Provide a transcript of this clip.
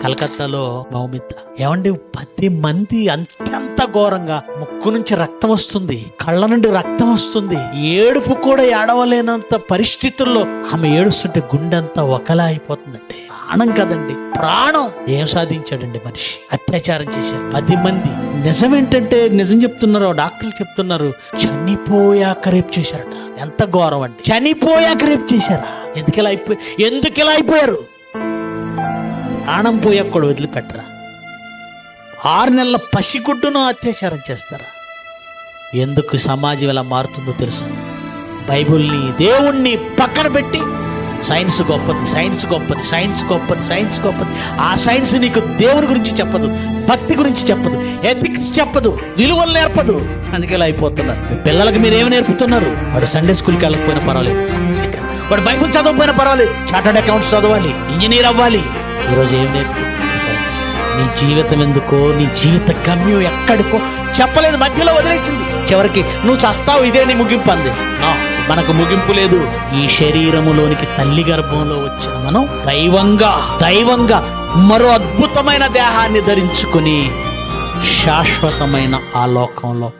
కలకత్తాలో మౌమిత ఏమండి పది మంది అంత్యంత ఘోరంగా ముక్కు నుంచి రక్తం వస్తుంది కళ్ళ నుండి రక్తం వస్తుంది. ఏడుపు కూడా ఏడవలేనంత పరిస్థితుల్లో ఆమె ఏడుస్తుంటే గుండె అంతా ఒకలా అయిపోతుందండి ప్రాణం కదండి ప్రాణం. ఏం సాధించాడండి మనిషి? అత్యాచారం చేశారు పది మంది. నిజం ఏంటంటే నిజం చెప్తున్నారు డాక్టర్లు చెప్తున్నారు చనిపోయాక రేపు చేశారట. ఎంత ఘోరం అండి. చనిపోయాక రేపు చేశారా? ఎందుకు ఇలా అయిపోయి ఎందుకు ఇలా అయిపోయారు? ప్రాణం పోయాక కూడా వదిలిపెట్టరా. ఆరు నెలల పసిగుడ్డును అత్యాచారం చేస్తారా. ఎందుకు సమాజం ఎలా మారుతుందో తెలుసు. బైబుల్ని దేవుణ్ణి పక్కన పెట్టి సైన్స్ గొప్పది సైన్స్ గొప్పది సైన్స్ గొప్పది సైన్స్ గొప్పది. ఆ సైన్స్ నీకు దేవుని గురించి చెప్పదు భక్తి గురించి చెప్పదు ఎథిక్స్ చెప్పదు విలువలు నేర్పదు. అందుకే ఇలా అయిపోతున్నారు. మీ పిల్లలకి మీరు ఏమి నేర్పుతున్నారు? వాడు సండే స్కూల్కి వెళ్ళకపోయినా పర్వాలేదు. వాడు బైబుల్ చదవకపోయినా పర్వాలేదు. చార్టర్డ్ అకౌంట్స్ చదవాలి ఇంజనీర్ అవ్వాలి. ఈరోజు ఏం నేర్పుతుంది సైన్స్ నీ జీవితం ఎందుకో నీ జీవిత గమ్యం ఎక్కడికో చెప్పలేదు మధ్యలో వదిలేసింది. చివరికి నువ్వు చస్తావు ఇదే నీ ముగింపు అంది. మనకు ముగింపు లేదు. ఈ శరీరములోనికి తల్లి గర్భంలో వచ్చిన మనం దైవంగా దైవంగా మరో అద్భుతమైన దేహాన్ని ధరించుకుని శాశ్వతమైన ఆ లోకంలో